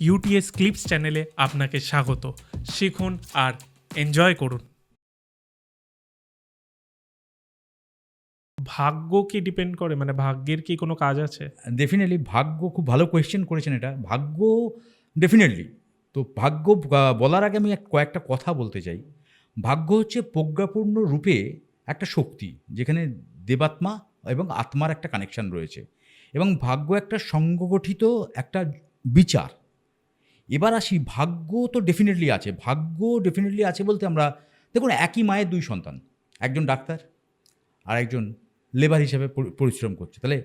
UTS clips চ্যানেলে আপনাকে স্বাগত। শিখুন আর এনজয় করুন। ভাগ্য কি ডিপেন্ড করে? মানে ভাগ্যের কি কোনো কাজ আছে? ডেফিনেটলি ভাগ্য খুব ভালো কোয়েশ্চেন করেছেন এটা। ভাগ্য ডেফিনেটলি তো ভাগ্য বলার আগে আমি কয়েকটা কথা বলতে চাই। ভাগ্য হচ্ছে প্রজ্ঞাপূর্ণ রূপে একটা শক্তি, যেখানে দেবাত্মা এবং আত্মার একটা কানেকশন রয়েছে। এবং ভাগ্য একটা সংগঠিত একটা বিচার এবার আসি ভাগ্য তো ডেফিনেটলি আছে ভাগ্য ডেফিনেটলি আছে বলতে আমরা দেখুন একই মায়ের দুই সন্তান একজন ডাক্তার আর একজন লেবার হিসেবে পরিশ্রম করছে তাহলে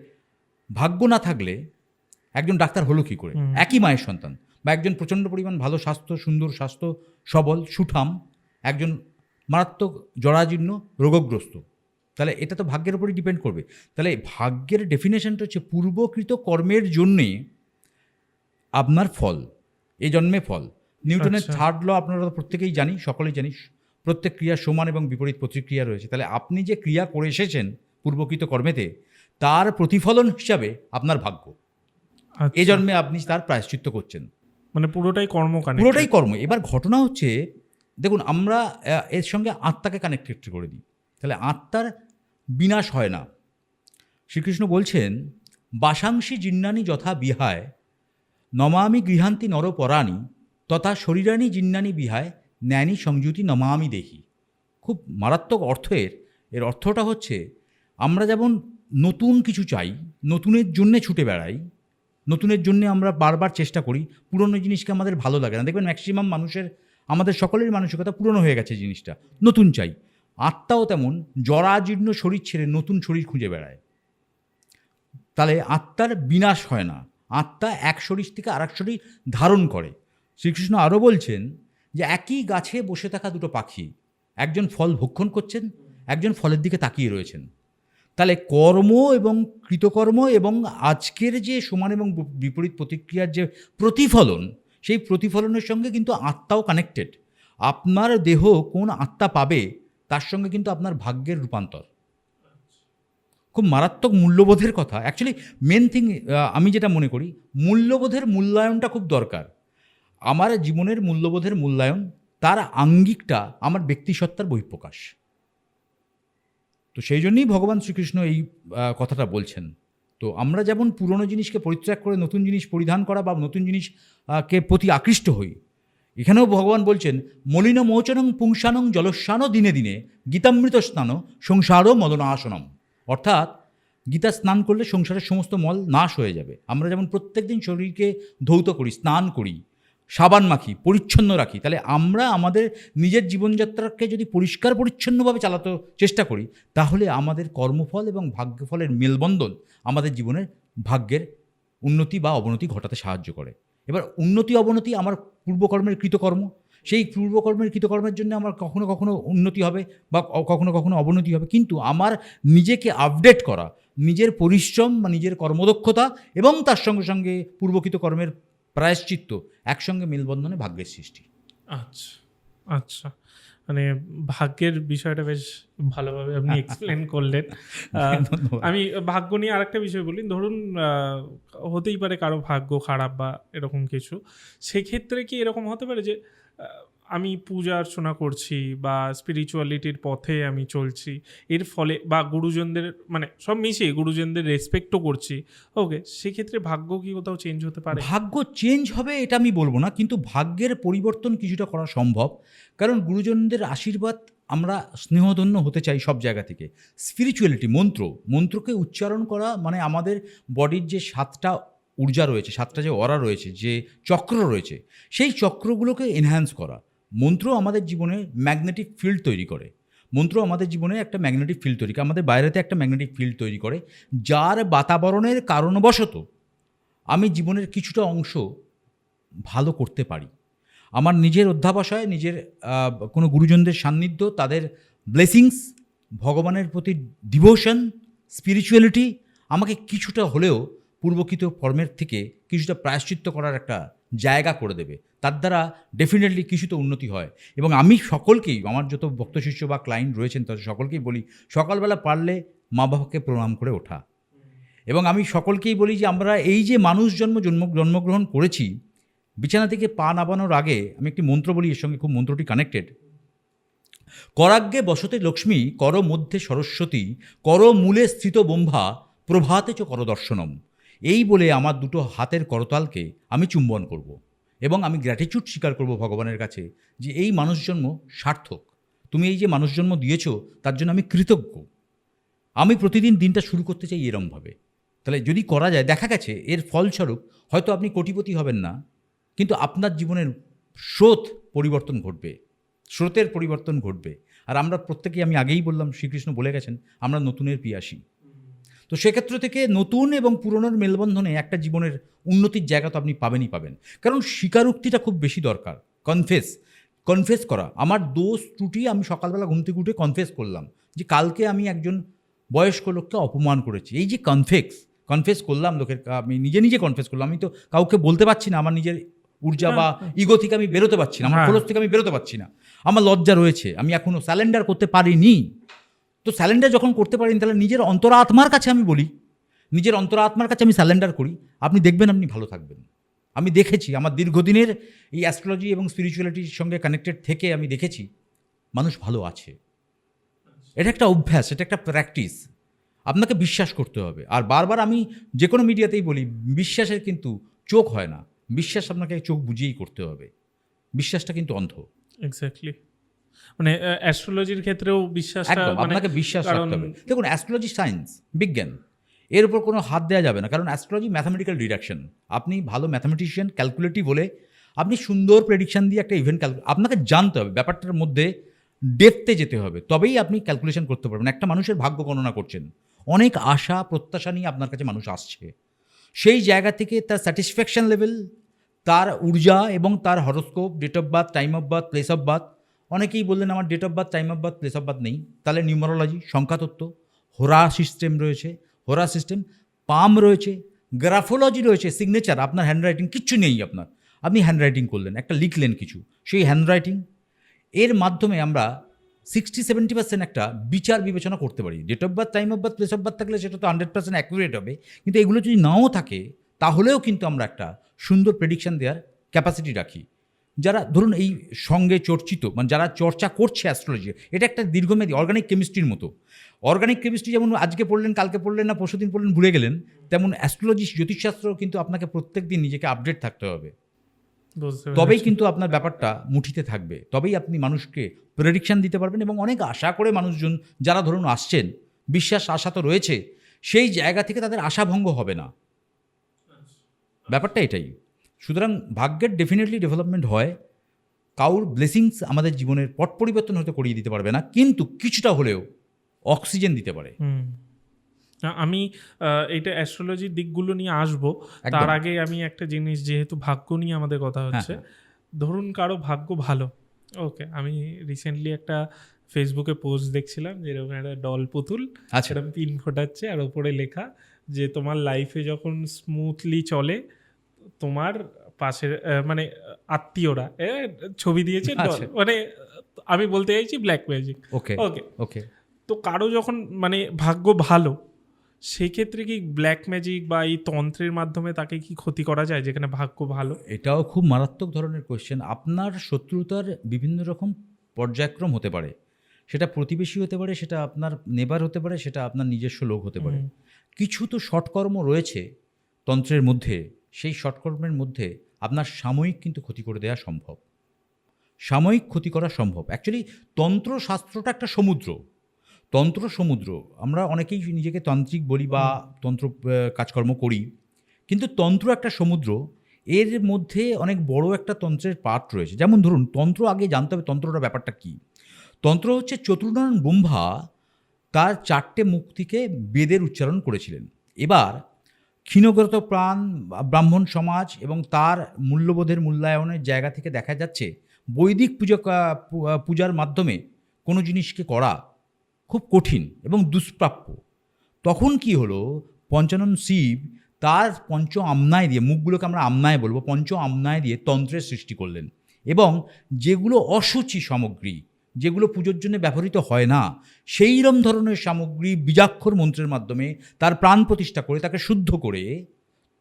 ভাগ্য না থাকলে একজন ডাক্তার হলো কি করে? একই মায়ের সন্তান বা একজন প্রচণ্ড পরিমাণ ভালো স্বাস্থ্য সুন্দর স্বাস্থ্য সবল সুঠাম একজন মারাত্মক জরাজীর্ণ রোগগ্রস্ত তাহলে এটা তো ভাগ্যের উপরই ডিপেন্ড করবে তাহলে ভাগ্যের ডেফিনেশনটা হচ্ছে পূর্বকৃত কর্মের জন্যে আপনার ফল। এই জন্মে ফল। নিউটনের আচ্ছা। থার্ড ল আপনারা প্রত্যেকেই জানি সকলেই জানি প্রত্যেক ক্রিয়া সমান এবং বিপরীত প্রতিক্রিয়া রয়েছে। তাহলে আপনি যে ক্রিয়া করে এসেছেন পূর্বকৃত কর্মেতে তার প্রতিফলন হিসাবে আপনার ভাগ্য। আচ্ছা, এ জন্মে আপনি তার প্রায়শ্চিত্ত করছেন। মানে পুরোটাই কর্ম পুরোটাই কর্ম। এবার ঘটনা হচ্ছে দেখুন আমরা এর সঙ্গে আত্মাকে কানেক্টেড করে দিই। তাহলে আত্মার বিনাশ হয় না। শ্রীকৃষ্ণ বলছেন বাসাংশী জিন্নানি যথা বিহায় নমামি গৃহান্তি নরপরাণী তথা শরীরানি জিন্নানি বিহায় ন্যানি সংযুতি নমামি দেখি খুব মারাত্মক অর্থের, এর অর্থটা হচ্ছে, আমরা যেমন নতুন কিছু চাই, নতুনের জন্যে ছুটে বেড়াই, নতুনের জন্য আমরা বারবার চেষ্টা করি, পুরনো জিনিসকে আমাদের ভালো লাগে না। দেখবেন ম্যাক্সিমাম মানুষের, আমাদের সকলের মানসিকতা পুরনো হয়ে গেছে জিনিসটা, নতুন চাই। আত্মাও তেমন জরাজীর্ণ শরীর ছেড়ে নতুন শরীর খুঁজে বেড়ায়। তাহলে আত্মার বিনাশ হয় না। আত্মা এক শরীর থেকে আরেক শরীর ধারণ করে। শ্রীকৃষ্ণ আরও বলছেন যে একই গাছে বসে থাকা দুটো পাখি, একজন ফল ভক্ষণ করছেন, একজন ফলের দিকে তাকিয়ে রয়েছেন। তাহলে কর্ম এবং কৃতকর্ম এবং আজকের যে সমান এবং বিপরীত প্রতিক্রিয়ার যে প্রতিফলন, সেই প্রতিফলনের সঙ্গে কিন্তু আত্মাও কানেক্টেড আপনার দেহ কোন আত্মা পাবে, তার সঙ্গে কিন্তু আপনার ভাগ্যের রূপান্তর। খুব মারাত্মক মূল্যবোধের কথা। অ্যাকচুয়ালি মেন থিং আমি যেটা মনে করি, মূল্যবোধের মূল্যায়নটা খুব দরকার। আমার জীবনের মূল্যবোধের মূল্যায়ন, তার আঙ্গিকটা আমার ব্যক্তিসত্তার বহিঃপ্রকাশ। তো সেই জন্যই ভগবান শ্রীকৃষ্ণ এই কথাটা বলছেন। তো আমরা যেমন পুরনো জিনিসকে পরিত্যাগ করে নতুন জিনিস পরিধান করা বা নতুন জিনিস কে প্রতি আকৃষ্ট হই, এখানেও ভগবান বলছেন মলিন মোচনং পুংসানং জলস্নান দিনে দিনে গীতামৃত স্নান সংসারও মদনাশনম অর্থাৎ গীতা স্নান করলে সংসারের সমস্ত মল নাশ হয়ে যাবে। আমরা যেমন প্রত্যেকদিন শরীরকে ধৌত করি, স্নান করি, সাবান মাখি, পরিচ্ছন্ন রাখি, তাহলে আমরা আমাদের নিজের জীবনযাত্রাকে যদি পরিষ্কার পরিচ্ছন্নভাবে চালাতে চেষ্টা করি, তাহলে আমাদের কর্মফল এবং ভাগ্যফলের মেলবন্ধন আমাদের জীবনের ভাগ্যের উন্নতি বা অবনতি ঘটাতে সাহায্য করে। এবার উন্নতি, অবনতি আমার পূর্বকর্মের কৃতকর্ম। সেই পূর্বকর্মের, কৃতকর্মের জন্য আমার কখনো কখনো উন্নতি হবে বা কখনো কখনো অবনতি হবে। কিন্তু আমার নিজেকে আপডেট করা, নিজের পরিশ্রম বা নিজের কর্মদক্ষতা এবং তার সঙ্গে সঙ্গে পূর্বকৃত কর্মের প্রায়শ্চিত্ত একসঙ্গে মেলবন্ধনে ভাগ্যের সৃষ্টি। আচ্ছা আচ্ছা। মানে ভাগ্যের বিষয়টা বেশ ভালোভাবে আপনি এক্সপ্লেন করলেন। আমি ভাগ্য নিয়ে আরেকটা বিষয় বলি। ধরুন আহ, হতেই পারে কারও ভাগ্য খারাপ বা এরকম কিছু। সেক্ষেত্রে কি এরকম হতে পারে যে আমি পূজা অর্চনা করছি বা স্পিরিচুয়ালিটির পথে আমি চলছি, এর ফলে বা গুরুজনদের মানে সব মিশিয়ে গুরুজনদের রেসপেক্টও করছি। ওকে সেক্ষেত্রে ভাগ্য কি কোথাও চেঞ্জ হতে পারে? ভাগ্য চেঞ্জ হবে এটা আমি বলব না, কিন্তু ভাগ্যের পরিবর্তন কিছুটা করা সম্ভব। কারণ গুরুজনদের আশীর্বাদ আমরা স্নেহধন্য হতে চাই সব জায়গা থেকে। স্পিরিচুয়ালিটি মন্ত্র, মন্ত্রকে উচ্চারণ করা মানে আমাদের বডির যে সাতটা ঊর্জা রয়েছে, সাতটা যে অরা রয়েছে, যে চক্র রয়েছে, সেই চক্রগুলোকে এনহ্যান্স করা। মন্ত্র আমাদের জীবনে ম্যাগনেটিক ফিল্ড তৈরি করে। মন্ত্র আমাদের জীবনে একটা ম্যাগনেটিক ফিল্ড তৈরি করে, আমাদের বাইরেতে একটা ম্যাগনেটিক ফিল্ড তৈরি করে, যার বাতাবরণের কারণবশত আমি জীবনের কিছুটা অংশ ভালো করতে পারি। আমার নিজের অধ্যাবসায়, নিজের কোনো গুরুজনদের সান্নিধ্য, তাদের ব্লেসিংস ভগবানের প্রতি ডিভোশন স্পিরিচুয়ালিটি আমাকে কিছুটা হলেও পূর্বকৃত ফর্মের থেকে কিছুটা প্রায়শ্চিত্ত করার একটা জায়গা করে দেবে। তার দ্বারা ডেফিনেটলি কিছু তো উন্নতি হয়। এবং আমি সকলকেই, আমার যত ভক্ত শিষ্য বা ক্লায়েন্ট রয়েছেন, তাদের সকলকেই বলি, সকালবেলা পারলে মা বাবাকে প্রণাম করে ওঠা। এবং আমি সকলকেই বলি যে, আমরা এই যে মানুষ জন্ম জন্ম, জন্মগ্রহণ করেছি, বিছানা থেকে পা নাবানোর আগে, আমি একটি মন্ত্র বলি, এর সঙ্গে খুব মন্ত্রটি কানেক্টেড করাগ্যে বসতে লক্ষ্মী, কর মধ্যে সরস্বতী, কর মূলে স্থিত ব্রহ্মা, প্রভাতে চ কর দর্শনম। এই বলে আমার দুটো হাতের করতালকে আমি চুম্বন করব। এবং আমি গ্র্যাটিচিউড স্বীকার করব ভগবানের কাছে যে এই মানুষজন্ম সার্থক। তুমি এই যে মানুষজন্ম দিয়েছ, তার জন্য আমি কৃতজ্ঞ। আমি প্রতিদিন দিনটা শুরু করতে চাই এরমভাবে। তাহলে যদি করা যায়, দেখা গেছে, এর ফলস্বরূপ হয়তো আপনি কোটিপতি হবেন না, কিন্তু আপনার জীবনের স্রোত পরিবর্তন ঘটবে, স্রোতের পরিবর্তন ঘটবে। আর আমরা প্রত্যেকেই, আমি আগেই বললাম, শ্রীকৃষ্ণ বলে গেছেন, আমরা নতুনের পিয়াসী। তো সেক্ষেত্র থেকে নতুন এবং পুরনোর মেলবন্ধনে একটা জীবনের উন্নতির জায়গা তো আপনি পাবেনই পাবেন। কারণ স্বীকারোক্তিটা খুব বেশি দরকার। কনফেস কনফেস করা। আমার দোষ ত্রুটি আমি সকালবেলা ঘুম থেকে উঠে কনফেস করলাম যে কালকে আমি একজন বয়স্ক লোককে অপমান করেছি। এই যে কনফেক্স কনফেস করলাম লোকের কা- আমি নিজে নিজে কনফেস করলাম। আমি তো কাউকে বলতে পারছি না। আমার নিজের ঊর্জা বা ইগো থেকে আমি বেরোতে পারছি না। আমার হ্যাঁ। খোলস থেকে আমি বেরোতে পারছি না। আমার লজ্জা রয়েছে। আমি এখনও স্যালেন্ডার করতে পারিনি। তো স্যালেন্ডার যখন করতে পারিনি, তাহলে নিজের অন্তরাত্মার কাছে আমি বলি। নিজের অন্তরাত্মার কাছে আমি স্যালেন্ডার করি। আপনি দেখবেন আপনি ভালো থাকবেন। আমি দেখেছি, আমার দীর্ঘদিনের এই অ্যাস্ট্রোলজি এবং স্পিরিচুয়ালিটির সঙ্গে কানেক্টেড থেকে আমি দেখেছি, মানুষ ভালো আছে। এটা একটা অভ্যাস, এটা একটা প্র্যাকটিস আপনাকে বিশ্বাস করতে হবে। আর বারবার আমি যে কোনো মিডিয়াতেই বলি, বিশ্বাসের কিন্তু চোখ হয় না। বিশ্বাস আপনাকে চোখ বুঝিয়েই করতে হবে। বিশ্বাসটা কিন্তু অন্ধ। এক্স্যাক্টলি মানে অ্যাস্ট্রোলজির ক্ষেত্রেও একদম মানে আপনাকে বিশ্বাস রাখতে হবে। দেখুন অ্যাস্ট্রোলজি সায়েন্স বিজ্ঞান এর উপর কোনো হাত দেওয়া যাবে না। কারণ অ্যাস্ট্রোলজি ম্যাথামেটিক্যাল ডিডাকশন আপনি ভালো ম্যাথামেটিশিয়ান ক্যালকুলেটিভ হলে আপনি সুন্দর প্রেডিকশন দিয়ে একটা ইভেন্ট ক্যালকুলেট আপনাকে জানতে হবে ব্যাপারটার মধ্যে ডেপতে যেতে হবে। তবেই আপনি ক্যালকুলেশন করতে পারবেন। একটা মানুষের ভাগ্য গণনা করছেন। অনেক আশা প্রত্যাশা নিয়ে আপনার কাছে মানুষ আসছে। সেই জায়গা থেকে তার স্যাটিসফ্যাকশন লেভেল তার ঊর্জা এবং তার horoscope date of birth time of birth place of birth অনেকেই বললেন আমার date of birth time of birth place of birth নেই। তাহলে নিউমারোলজি সংখ্যাতত্ত্ব হোরা সিস্টেম রয়েছে হোরা সিস্টেম পাম রয়েছে গ্রাফোলজি রয়েছে সিগনেচার আপনার হ্যান্ডরাইটিং কিচ্ছু নেই আপনার। আপনি হ্যান্ডরাইটিং করলেন, একটা লিখলেন কিছু, সেই হ্যান্ডরাইটিং এর মাধ্যমে আমরা সিক্সটি সেভেন্টি পার্সেন্ট একটা বিচার বিবেচনা করতে পারি। Date of birth time of birth place of birth থাকলে সেটা তো হান্ড্রেড পার্সেন্ট অ্যাকুরেট হবে, কিন্তু এগুলো যদি নাও থাকে, তাহলেও কিন্তু আমরা একটা সুন্দর প্রেডিকশন দেওয়ার ক্যাপাসিটি রাখি। যারা ধরুন এই সঙ্গে চর্চিত মানে যারা চর্চা করছে অ্যাস্ট্রোলজি এটা একটা দীর্ঘমেয়াদী অর্গানিক কেমিস্ট্রির মতো। অর্গানিক কেমিস্ট্রি যেমন আজকে পড়লেন কালকে পড়লেন না পরশুদিন পড়লেন ভুলে গেলেন তেমন অ্যাস্ট্রোলজি জ্যোতিষশাস্ত্র কিন্তু আপনাকে প্রত্যেক দিন নিজেকে আপডেট থাকতে হবে। তবেই কিন্তু আপনার ব্যাপারটা মুঠিতে থাকবে। তবেই আপনি মানুষকে প্রেডিকশন দিতে পারবেন এবং অনেক আশা করে মানুষজন যারা ধরুন আসছেন বিশ্বাস আশা তো রয়েছে সেই জায়গা থেকে তাদের আশাভঙ্গ হবে না। ব্যাপারটা এটাই। সুতরাং ভাগ্যের ডেফিনেটলি ডেভেলপমেন্ট হয় কাউর ব্লেসিংস আমাদের জীবনের পট পরিবর্তন হয়তো করিয়ে দিতে পারবে না কিন্তু কিছুটা হলেও অক্সিজেন দিতে পারে আমি এইটা অ্যাস্ট্রোলজির দিকগুলো নিয়ে আসব। তার আগে আমি একটা জিনিস যেহেতু ভাগ্য নিয়ে আমাদের কথা হচ্ছে হ্যাঁ। ধরুন কারও ভাগ্য ভালো ওকে আমি রিসেন্টলি একটা ফেসবুকে পোস্ট দেখছিলাম যেরকম একটা ডল পুতুল আচ্ছা সেরকম পিন ফোটাচ্ছে আর ওপরে লেখা যে তোমার লাইফে যখন স্মুথলি চলে তোমার পাশের মানে আত্মীয়রা ছবি দিয়েছে আচ্ছা। মানে আমি বলতে চাইছি ব্ল্যাক ম্যাজিক ওকে ওকে ওকে তো কারও যখন মানে ভাগ্য ভালো সেক্ষেত্রে কি ব্ল্যাক ম্যাজিক বা এই তন্ত্রের মাধ্যমে তাকে কি ক্ষতি করা যায় যেখানে ভাগ্য ভালো? এটাও খুব মারাত্মক ধরনের কোয়েশ্চেন আপনার শত্রুতার বিভিন্ন রকম পর্যায়ক্রম হতে পারে। সেটা প্রতিবেশী হতে পারে সেটা আপনার নেবার হতে পারে সেটা আপনার নিজস্ব লোক হতে পারে। কিছু তো সৎকর্ম রয়েছে তন্ত্রের মধ্যে। সেই সৎকর্মের মধ্যে আপনার সাময়িক কিন্তু ক্ষতি করে দেওয়া সম্ভব। সাময়িক ক্ষতি করা সম্ভব। অ্যাকচুয়ালি তন্ত্রশাস্ত্রটা একটা সমুদ্র। তন্ত্র সমুদ্র আমরা অনেকেই নিজেকে তান্ত্রিক বলি বা তন্ত্র কাজকর্ম করি। কিন্তু তন্ত্র একটা সমুদ্র, এর মধ্যে অনেক বড় একটা তন্ত্রের পার্ট রয়েছে। যেমন ধরুন, তন্ত্র আগে জানতে হবে তন্ত্রটা ব্যাপারটা কী। তন্ত্র হচ্ছে চতুর্নারায়ণ ব্রহ্মা তার চারটে মুখ থেকে বেদের উচ্চারণ করেছিলেন। এবার ক্ষীণগ্রত প্রাণ ব্রাহ্মণ সমাজ এবং তার মূল্যবোধের মূল্যায়নের জায়গা থেকে দেখা যাচ্ছে, বৈদিক পূজা পূজার মাধ্যমে কোনো জিনিসকে করা খুব কঠিন এবং দুষ্প্রাপ্য। তখন কি হলো? পঞ্চানন শিব তার পঞ্চ আমনায় দিয়ে, মুখগুলোকে আমরা আমনায় বলব, পঞ্চ আমনায় দিয়ে তন্ত্রের সৃষ্টি করলেন এবং যেগুলো অসুচি সামগ্রী যেগুলো পুজোর জন্য ব্যবহৃত হয় না, সেইরম ধরনের সামগ্রী বীজাক্ষর মন্ত্রের মাধ্যমে তার প্রাণ প্রতিষ্ঠা করে তাকে শুদ্ধ করে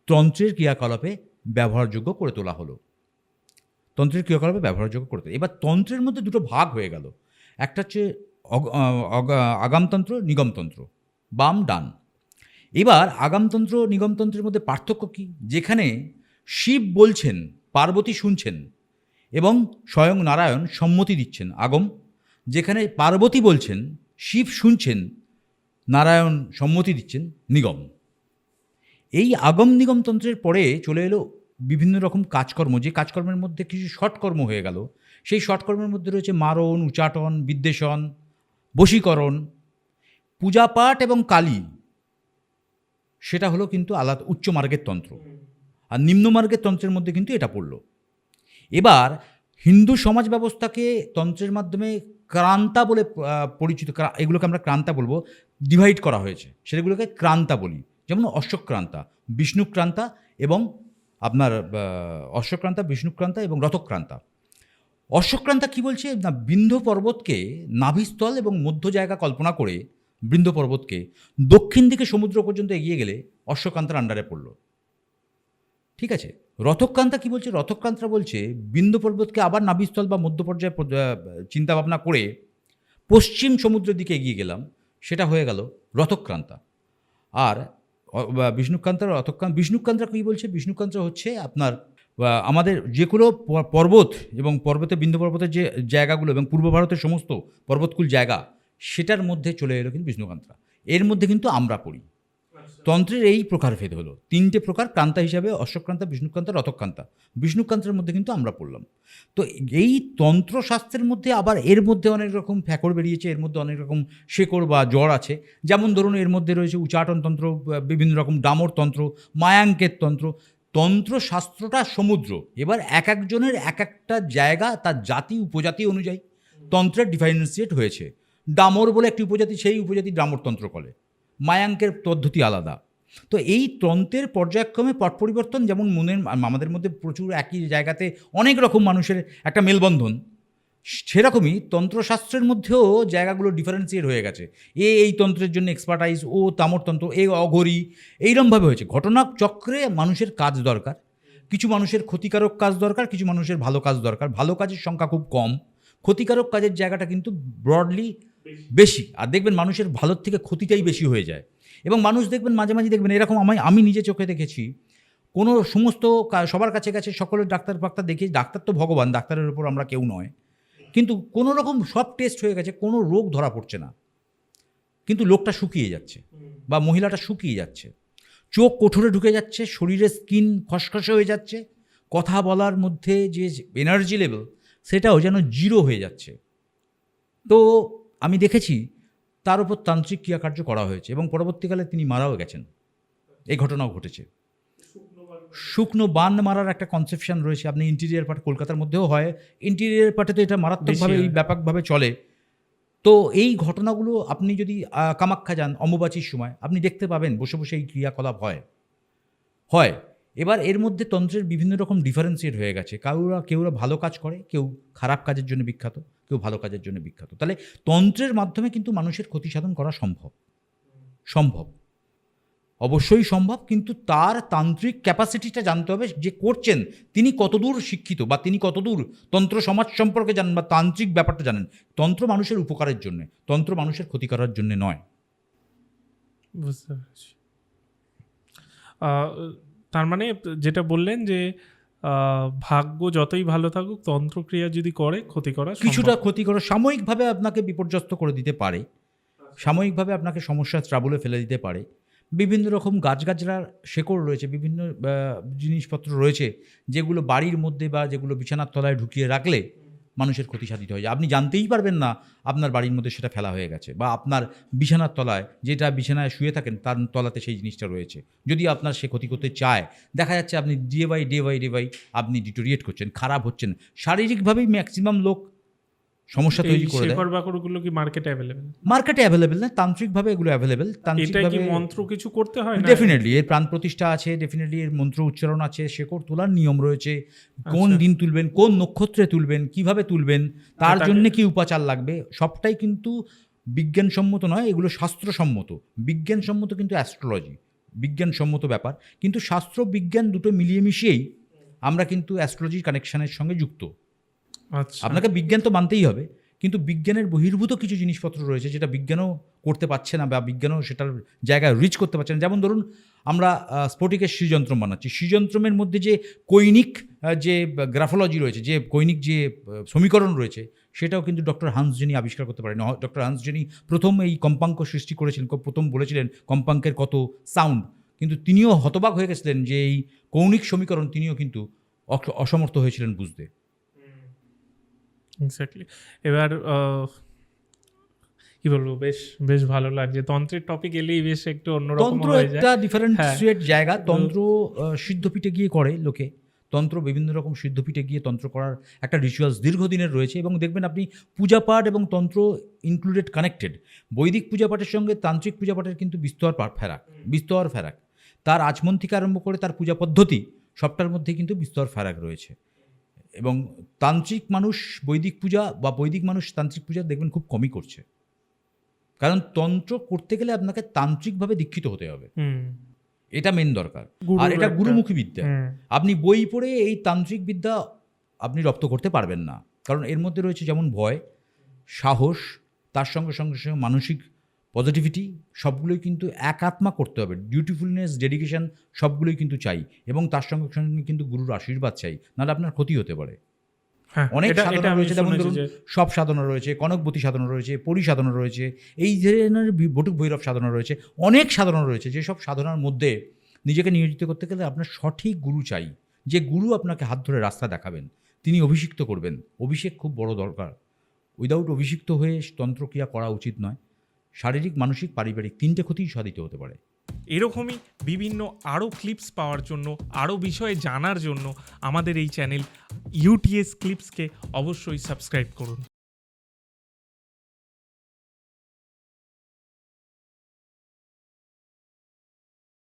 তন্ত্রের ক্রিয়াকলাপে ব্যবহারযোগ্য করে তোলা হলো। তন্ত্রের ক্রিয়াকলাপে ব্যবহারযোগ্য করতে এবার তন্ত্রের মধ্যে দুটো ভাগ হয়ে গেল। একটা হচ্ছে আগামতন্ত্র, নিগমতন্ত্র। বাম, ডান। এবার আগামতন্ত্র, নিগমতন্ত্রের মধ্যে পার্থক্য কী? যেখানে শিব বলছেন, পার্বতী শুনছেন এবং স্বয়ং নারায়ণ সম্মতি দিচ্ছেন, আগম যেখানে পার্বতী বলছেন, শিব শুনছেন, নারায়ণ সম্মতি দিচ্ছেন, নিগম। এই আগম নিগমতন্ত্রের পরে চলে এলো বিভিন্ন রকম কাজকর্ম। যে কাজকর্মের মধ্যে কিছু শর্টকর্ম হয়ে গেল। সেই শর্টকর্মের মধ্যে রয়েছে মারণ, উচাটন, বিদ্বেষণ, বশীকরণ, পূজাপাঠ এবং কালী। সেটা হলো কিন্তু আলাদা উচ্চ মার্গের তন্ত্র। আর নিম্ন মার্গের তন্ত্রের মধ্যে কিন্তু এটা পড়ল। এবার হিন্দু সমাজ ব্যবস্থাকে তন্ত্রের মাধ্যমে ক্রান্তা বলে পরিচিত এগুলোকে আমরা ক্রান্তা বলব ডিভাইড করা হয়েছে। সেগুলোকে ক্রান্তা বলি। যেমন অশ্বক্রান্তা বিষ্ণুক্রান্তা এবং আপনার অশ্বক্রান্তা বিষ্ণুক্রান্তা এবং রথক্রান্তা অশ্বক্রান্তা কি বলছে? না, বিন্ধ্য পর্বতকে নাভিস্থল এবং মধ্য জায়গা কল্পনা করে বৃন্দ পর্বতকে দক্ষিণ দিকে সমুদ্র পর্যন্ত এগিয়ে গেলে অশ্বক্রান্তার আন্ডারে পড়ল। ঠিক আছে? রথক্রান্তা কি বলছে? রথক্রান্তা বলছে, বিন্দু পর্বতকে আবার নাভিস্থল বা মধ্য পর্যায়ে চিন্তা ভাবনা করে পশ্চিম সমুদ্রের দিকে এগিয়ে গেলাম, সেটা হয়ে গেল রথক্রান্তা। আর বিষ্ণুকান্তার রথক্রান্ত বিষ্ণুকান্তা কী বলছে? বিষ্ণুকান্তা হচ্ছে আপনার আমাদের যে কোনো পর্বত এবং পর্বতে বিন্দু পর্বতের যে জায়গাগুলো এবং পূর্ব ভারতের সমস্ত পর্বতকুল জায়গা, সেটার মধ্যে চলে এলো কিন্তু বিষ্ণুকান্তা এর মধ্যে কিন্তু আমরা পড়ি। তন্ত্রের এই প্রকারভেদ হলো। তিনটে প্রকার, ক্রান্তা হিসাবে অশ্বক্রান্তা, বিষ্ণুক্রান্তা, রথক্রান্তা। বিষ্ণুক্রান্তের মধ্যে কিন্তু আমরা পড়লাম। তো এই তন্ত্রশাস্ত্রের মধ্যে আবার এর মধ্যে অনেক রকম ফ্যাকড় বেরিয়েছে, এর মধ্যে অনেক রকম শেকড় বা জ্বর আছে। যেমন ধরুন, এর মধ্যে রয়েছে উচ্চাটন তন্ত্র বিভিন্ন রকম ডামর তন্ত্র, মায়াঙ্কের তন্ত্র। তন্ত্রশাস্ত্রটা সমুদ্র। এবার এক একজনের এক একটা জায়গা, তার জাতি, উপজাতি অনুযায়ী তন্ত্রের ডিফারেন্সিয়েট হয়েছে। ডামর বলে একটি উপজাতি, সেই উপজাতি ডামর তন্ত্র বলে। মায়াঙ্কের পদ্ধতি আলাদা। তো এই তন্ত্রের পর্যায়ক্রমে পট পরিবর্তন যেমন মনের আমাদের মধ্যে প্রচুর একই জায়গাতে অনেক রকম মানুষের একটা মেলবন্ধন, সেরকমই তন্ত্রশাস্ত্রের মধ্যেও জায়গাগুলো ডিফারেন্সিয়েট হয়ে গেছে। এ এই তন্ত্রের জন্য এক্সপার্টাইজ ও তামরতন্ত্র এ অঘরি, এইরমভাবে হয়েছে। ঘটনা চক্রে মানুষের কাজ দরকার, কিছু মানুষের ক্ষতিকারক কাজ দরকার, কিছু মানুষের ভালো কাজ দরকার। ভালো কাজের সংখ্যা খুব কম, ক্ষতিকারক কাজের জায়গাটা কিন্তু ব্রডলি বেশি। আর দেখবেন মানুষের ভালোর থেকে ক্ষতিটাই বেশি হয়ে যায়। এবং মানুষ দেখবেন, মাঝে মাঝে দেখবেন, এরকম আমি আমি নিজে চোখে দেখেছি। কোনো সমস্ত সবার কাছে কাছে সকলের ডাক্তার ফাক্তার দেখি, ডাক্তার তো ভগবান, ডাক্তারের উপর আমরা কেউ নয়। কিন্তু কোনো রকম সব টেস্ট হয়ে গেছে, কোনো রোগ ধরা পড়ছে না। কিন্তু লোকটা শুকিয়ে যাচ্ছে বা মহিলাটা শুকিয়ে যাচ্ছে। চোখ কোঠরে ঢুকে যাচ্ছে, শরীরের স্কিন খসখসে হয়ে যাচ্ছে, কথা বলার মধ্যে যে এনার্জি লেভেল সেটাও যেন জিরো হয়ে যাচ্ছে। তো আমি দেখেছি তার উপর তান্ত্রিক ক্রিয়াকার্য করা হয়েছে এবং পরবর্তীকালে তিনি মারাও গেছেন। এই ঘটনাও ঘটেছে। শুকনো বান মারার একটা কনসেপশন রয়েছে। আপনি ইন্টিরিয়ার পার্ট কলকাতার মধ্যেও হয়। ইন্টিরিয়ার পার্টে তো এটা মারাত্মকভাবে এই ব্যাপকভাবে চলে। তো এই ঘটনাগুলো আপনি যদি কামাখ্যা যান অম্বুবাচীর সময় আপনি দেখতে পাবেন বসে বসে এই ক্রিয়াকলাপ হয়। হয়। এবার এর মধ্যে তন্ত্রের বিভিন্ন রকম ডিফারেন্সিয়েট হয়ে গেছে। কাউরা কেউরা ভালো কাজ করে কেউ খারাপ কাজের জন্য বিখ্যাত। কেউ ভালো কাজের জন্য বিখ্যাত। তাহলে তন্ত্রের মাধ্যমে কিন্তু মানুষের ক্ষতি সাধন করা সম্ভব। সম্ভব। অবশ্যই সম্ভব, কিন্তু তার তান্ত্রিক ক্যাপাসিটিটা জানতে হবে যে করছেন, তিনি কতদূর শিক্ষিত বা তিনি কতদূর তন্ত্র সমাজ সম্পর্কে জানেন বা তান্ত্রিক ব্যাপারটা জানেন। তন্ত্র মানুষের উপকারের জন্য, তন্ত্র মানুষের ক্ষতি করার জন্য নয়। বুঝতে পেরেছি। তার মানে যেটা বললেন যে ভাগ্য যতই ভালো থাকুক, তন্ত্রক্রিয়া যদি করে, ক্ষতি করা কিছুটা ক্ষতি করে সাময়িকভাবে আপনাকে বিপর্যস্ত করে দিতে পারে। সাময়িকভাবে আপনাকে সমস্যা ট্রাবলে ফেলে দিতে পারে। বিভিন্ন রকম গাছ গাছগাছড়ার শেকড় রয়েছে, বিভিন্ন জিনিসপত্র রয়েছে, যেগুলো বাড়ির মধ্যে বা যেগুলো বিছানার তলায় ঢুকিয়ে রাখলে মানুষের ক্ষতি সাধিত হয়ে যায়। আপনি জানতেই পারবেন না আপনার বাড়ির মধ্যে সেটা ফেলা হয়ে গেছে বা আপনার বিছানার তলায় যেটা বিছানায় শুয়ে থাকেন তার তলাতে সেই জিনিসটা রয়েছে। যদি আপনার সে ক্ষতি করতে চায়, দেখা যাচ্ছে আপনি day by day by day by আপনি ডিটোরিয়েট করছেন, খারাপ হচ্ছেন, শারীরিকভাবেই ম্যাক্সিমাম লোক সমস্যা তৈরি করে দেয়। বাকড়গুলো কি মার্কেটে অ্যাভেলেবেল মার্কেটে অ্যাভেলেবেল না তান্ত্রিকভাবে এগুলো অ্যাভেলেবেল এটা কি মন্ত্র কিছু করতে হয় না? ডেফিনেটলি এর প্রাণ প্রতিষ্ঠা আছে ডেফিনেটলি এর মন্ত্র উচ্চারণ আছে শেকড় তোলার নিয়ম রয়েছে কোন আচ্ছা। দিন তুলবেন কোন নক্ষত্রে তুলবেন কীভাবে তুলবেন তার জন্য কি উপাচার লাগবে সবটাই কিন্তু বিজ্ঞানসম্মত নয় এগুলো শাস্ত্রসম্মত। বিজ্ঞানসম্মত কিন্তু অ্যাস্ট্রোলজি বিজ্ঞানসম্মত ব্যাপার। কিন্তু শাস্ত্র বিজ্ঞান দুটো মিলিয়ে মিশিয়েই আমরা কিন্তু অ্যাস্ট্রোলজির কানেকশনের সঙ্গে যুক্ত। আচ্ছা আপনাকে বিজ্ঞান তো মানতেই হবে, কিন্তু বিজ্ঞানের বহির্ভূত কিছু জিনিসপত্র রয়েছে যেটা বিজ্ঞানও করতে পারছে না বা বিজ্ঞানও সেটার জায়গায় রিচ করতে পারছে না। যেমন ধরুন, আমরা স্ফটিকের শ্রীযন্ত্রম বানাচ্ছি। শ্রীযন্ত্রমের মধ্যে যে কৈনিক যে গ্রাফোলজি রয়েছে, যে কৈনিক যে সমীকরণ রয়েছে, সেটাও কিন্তু ডক্টর হান্সজেনি আবিষ্কার করতে পারেন। ডক্টর হান্সজেনি প্রথম এই কম্পাঙ্ক সৃষ্টি করেছিলেন প্রথম বলেছিলেন কম্পাঙ্কের কত সাউন্ড কিন্তু তিনিও হতবাক হয়ে গেছিলেন যে এই কৌণিক সমীকরণ তিনিও কিন্তু অসমর্থ হয়েছিলেন বুঝতে। এক্স্যাক্টলি এবার কি বলব? বেশ বেশ ভালো লাগছে। তন্ত্রের টপিক এলেই বেশ একটু অন্যরকম তন্ত্র একটা ডিফারেন্সিয়েট জায়গা। তন্ত্র সিদ্ধপীঠে গিয়ে করে লোকে। তন্ত্র বিভিন্ন রকম সিদ্ধপীঠে গিয়ে তন্ত্র করার একটা রিচুয়ালস দীর্ঘদিনের রয়েছে এবং দেখবেন আপনি পূজাপাঠ এবং তন্ত্র ইনক্লুডেড কানেক্টেড বৈদিক পূজাপাঠের সঙ্গে তান্ত্রিক পূজাপাঠের কিন্তু বিস্তর ফেরাক বিস্তর ফেরাক। তার আচমন থেকে আরম্ভ করে তার পূজা পদ্ধতি সবটার মধ্যে কিন্তু বিস্তর ফেরাক রয়েছে। এবং তান্ত্রিক মানুষ বৈদিক পূজা বা বৈদিক মানুষ তান্ত্রিক পূজা দেখবেন খুব কমই করছে। কারণ তন্ত্র করতে গেলে আপনাকে তান্ত্রিকভাবে দীক্ষিত হতে হবে। হুম। এটা মেন দরকার। আর এটা গুরুমুখী বিদ্যা। আপনি বই পড়ে এই তান্ত্রিক বিদ্যা আপনি রপ্ত করতে পারবেন না। কারণ এর মধ্যে রয়েছে যেমন ভয় সাহস তার সঙ্গে সঙ্গে সঙ্গে মানসিক পজিটিভিটি সবগুলোই কিন্তু একাত্মা করতে হবে। ডিউটিফুলনেস ডেডিকেশন সবগুলোই কিন্তু চাই এবং তার সঙ্গে সঙ্গে কিন্তু গুরুর আশীর্বাদ চাই নাহলে আপনার ক্ষতি হতে পারে। হ্যাঁ, অনেক সাধনা রয়েছে যেমন ধরুন সব সাধনা রয়েছে কনকবতী সাধনা রয়েছে পরি সাধনা রয়েছে এই ধরনের বটুক ভৈরব সাধনা রয়েছে অনেক সাধনা রয়েছে যেসব সাধনার মধ্যে নিজেকে নিয়োজিত করতে গেলে আপনার সঠিক গুরু চাই যে গুরু আপনাকে হাত ধরে রাস্তা দেখাবেন তিনি অভিষিক্ত করবেন। অভিষেক খুব বড় দরকার। উইদাউট অভিষিক্ত হয়ে তন্ত্রক্রিয়া করা উচিত নয়। শারীরিক, মানসিক, পারিবারিক তিনটে ক্ষতিই সাধিত হতে পারে। এরকমই বিভিন্ন আরও ক্লিপস পাওয়ার জন্য, আরও বিষয়ে জানার জন্য আমাদের এই চ্যানেল ইউটিএস ক্লিপসকে অবশ্যই সাবস্ক্রাইব করুন।